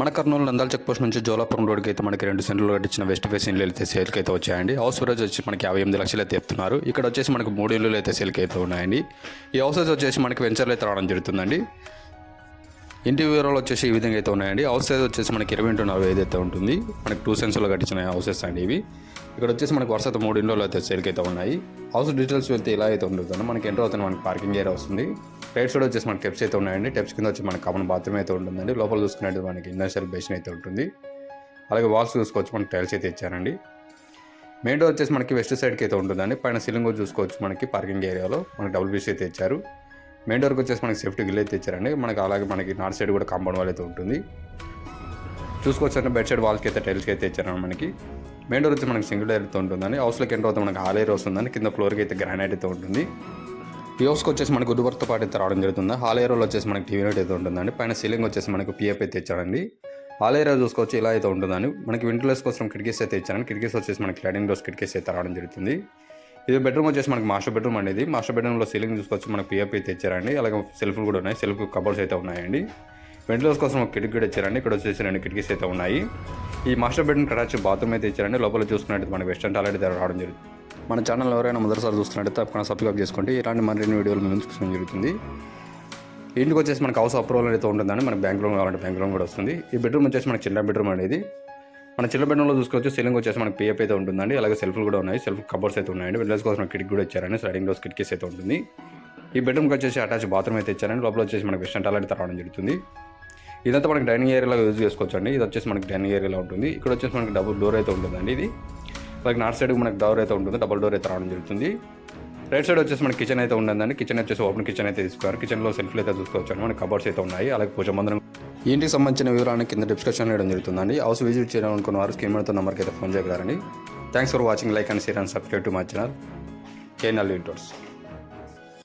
మన Kurnool నందాల check post నుంచి జోలాపురం రోడ్కి అయితే మనకి రెండు సెంట్లు కట్టించిన వెస్ట్ ఫేస్ ఇండ్లు అయితే సేల్కి అయితే వచ్చాయండి. హౌస్ ప్రైస్ వచ్చి మనకి యాభై ఎనిమిది లక్షలు అయితే చెప్తున్నారు. ఇక్కడ వచ్చేసి మనకి మూడు ఇళ్ళు అయితే సేల్కి అయితే ఉన్నాయండి. ఈ హౌసెస్ వచ్చేసి మనకి వెంచర్లు అయితే రావడం జరుగుతుందండి. ఇంటి వివరాలు వచ్చేసి ఈ విధంగా అయితే ఉన్నాయండి. హౌస్ సైజ్ వచ్చేసి మనకి ఇరవై ఇంటూ నలభై ఐదు అయితే ఉంటుంది. మనకి టూ సెన్స్లో కట్టించిన హౌసెస్ అండి ఇవి. ఇక్కడ వచ్చేసి మనకి వరుస మూడు ఇండ్లలో అయితే సేల్కి అయితే ఉన్నాయి. హౌస్ డీటెయిల్స్ వెళ్తే ఇలా అయితే ఉంటుంది మనకి ఎంటర్ అవుతుంది మనకి పార్కింగ్ ఏరియా వస్తుంది. రైట్ సైడ్ వచ్చేసి మనకి టెప్స్ అయితే ఉన్నాయండి. టెప్స్ కింద వచ్చి మనకి కామన్ బాత్రూమ్ అయితే ఉంటుందండి. లోపల చూసుకునేది మనకి ఇండస్ట్రియల్ బేసిన్ అయితే ఉంటుంది. అలాగే వాల్స్ చూసుకోవచ్చు మనకి టైల్స్ అయితే ఇచ్చారండి. మెయిన్ డోర్ వచ్చేసి మనకి వెస్ట్ సైడ్కి అయితే ఉంటుందండి. పైన సీలింగ్ చూసుకోవచ్చు మనకి పార్కింగ్ ఏరియాలో మనకి డబుల్ బీచ్ అయితే ఇచ్చారు. మెయిన్ డోర్కి వచ్చేసి మనకి సేఫ్టీ గిల్ అయితే ఇచ్చారండి. మనకి అలాగే మనకి నార్త్ సైడ్ కూడా కాంపౌండ్ వాల్ అయితే ఉంటుంది. చూసుకోవచ్చు అంటే బెడ్ సైడ్ వాల్కి అయితే టైల్స్కి అయితే ఇచ్చారండి మనకి. మెయిన్ డోర్ వచ్చి మనకి సింగిల్ డైర్ అయితే ఉంటుందండి. హౌస్లోకి ఎంటర్ అవుతుంది మనకి హాల్ ఏరియా వస్తుందండి. కింద ఫ్లోర్కి అయితే గ్రానైట్ అయితే ఉంటుంది. కియోస్క్ వచ్చేసి మనకు గుడ్డువర్తో పాటు అయితే రావడం జరుగుతుంది. హాల్ వచ్చేసి మనకి టీవీ యూనిట్ అయితే ఉంటుందండి. పైన సీలింగ్ వచ్చేసి మనకి పిఎఫ్ అయితే ఇచ్చారండి. హాల్ చూసుకోవచ్చు ఇలా అయితే ఉంటుందండి. మనకి వింటర్లెస్ కోసం కిటికీస్ అయితే ఇచ్చారండి. కిటికీస్ వచ్చేసి మనకి స్లైడింగ్ డోర్స్ కిటికీస్ అయితే రావడం జరుగుతుంది. ఇది బెడ్రూమ్ వచ్చేసి మనకి మాస్టర్ బెడ్రూమ్ అనేది మాస్టర్ బెడ్రూమ్లో సీలింగ్ చూసుకోవచ్చు మనకి పిఎఫ్ అయితే ఇచ్చారండి. అలాగే సెల్ఫ్లు కూడా ఉన్నాయి. సెల్ఫ్ కబోర్డ్స్ అయితే ఉన్నాయండి. వెంటిలేషన్ కోసం ఒక కిటికీ కూడా ఇచ్చారండి. ఇక్కడ వచ్చేసి రెండు కిటికీస్ అయితే ఉన్నాయి. ఈ మాస్టర్ బెడ్రూమ్ అటాచ్ బాత్రూమ్ అయితే ఇచ్చారండి. లోపల చూసుకున్నట్టు మనకి వెస్టర్న్ టాయిలెట్ రావడం జరుగుతుంది. మన ఛానల్ ఎవరైనా మొదటిసారి చూస్తున్నట్టు తప్పకుండా సబ్స్క్రైబ్ చేసుకోండి. ఇలాంటి మరిన్ని వీడియోలు మేము చూసుకోవడం జరుగుతుంది. ఇంటికి వచ్చేసి మనకు హౌస్ అప్రూవల్ అయితే ఉంటుందండి. మనకి బ్యాంక్ లోన్ కావాలంటే బ్యాంక్ లోన్ కూడా వస్తుంది. ఈ బెడ్రూమ్ వచ్చేసి మనకి చిన్న బెడ్రూమ్ అనేది. మన చిన్న బెడ్రూమ్లో చూసుకోవచ్చు సీలింగ్ వచ్చేసి మనకి పిఎఫ్ అయితే ఉంటుందండి. అలాగే సెల్ఫ్లు కూడా ఉన్నాయి. సెల్ఫ్ కబోర్డ్స్ అయితే ఉన్నాయండి. విండోస్ కోసం కిటికీ కూడా ఇచ్చారండి. స్లైడింగ్ డోర్స్ కిటికీస్ అయితే ఉంటుంది. ఈ బెడ్రూమ్కి వచ్చేసి అటాచ్ బాత్రూమ్ అయితే ఇచ్చారండి. లోపల వచ్చేసి మనకి వెస్టర్న్ టాయిలెట్ అయితే రావడం జరుగుతుంది. ఇదంతా మనకి డైనింగ్ ఏరియాలో యూజ్ చేసుకోవచ్చు అండి ఇది వచ్చేసి మనకి డైనింగ్ ఏరియాలో ఉంటుంది. ఇక్కడ వచ్చేసి మనకి డబుల్ డోర్ అయితే ఉంటుందండి. ఇది అలాగే నార్త్ సైడ్ మనకి డోర్ అయితే ఉంటుంది డబుల్ డోర్ అయితే రావడం జరుగుతుంది. రైట్ సైడ్ వచ్చేసి మనకి కిచెన్ అయితే ఉండదండి కిచెన్ వచ్చేసి ఓపెన్ కిచెన్ అయితే తీసుకున్నారు. కిచెన్లో సెల్ఫ్లు అయితే చూసుకోవచ్చు మన మనకి కబోర్డ్స్ అయితే ఉన్నాయి. అలాగే పూజ మందిరం. ఇంటికి సంబంధించిన వివరాలను కింద డిస్క్రిప్షన్ వేయడం జరుగుతుందండి. హౌస్ విజిట్ చేయాలనుకున్న వారు స్కీమ్ మీద నెంబర్కి అయితే phone చేయగలరండి. Thanks for watching like and share and subscribe to my channel KNL interiors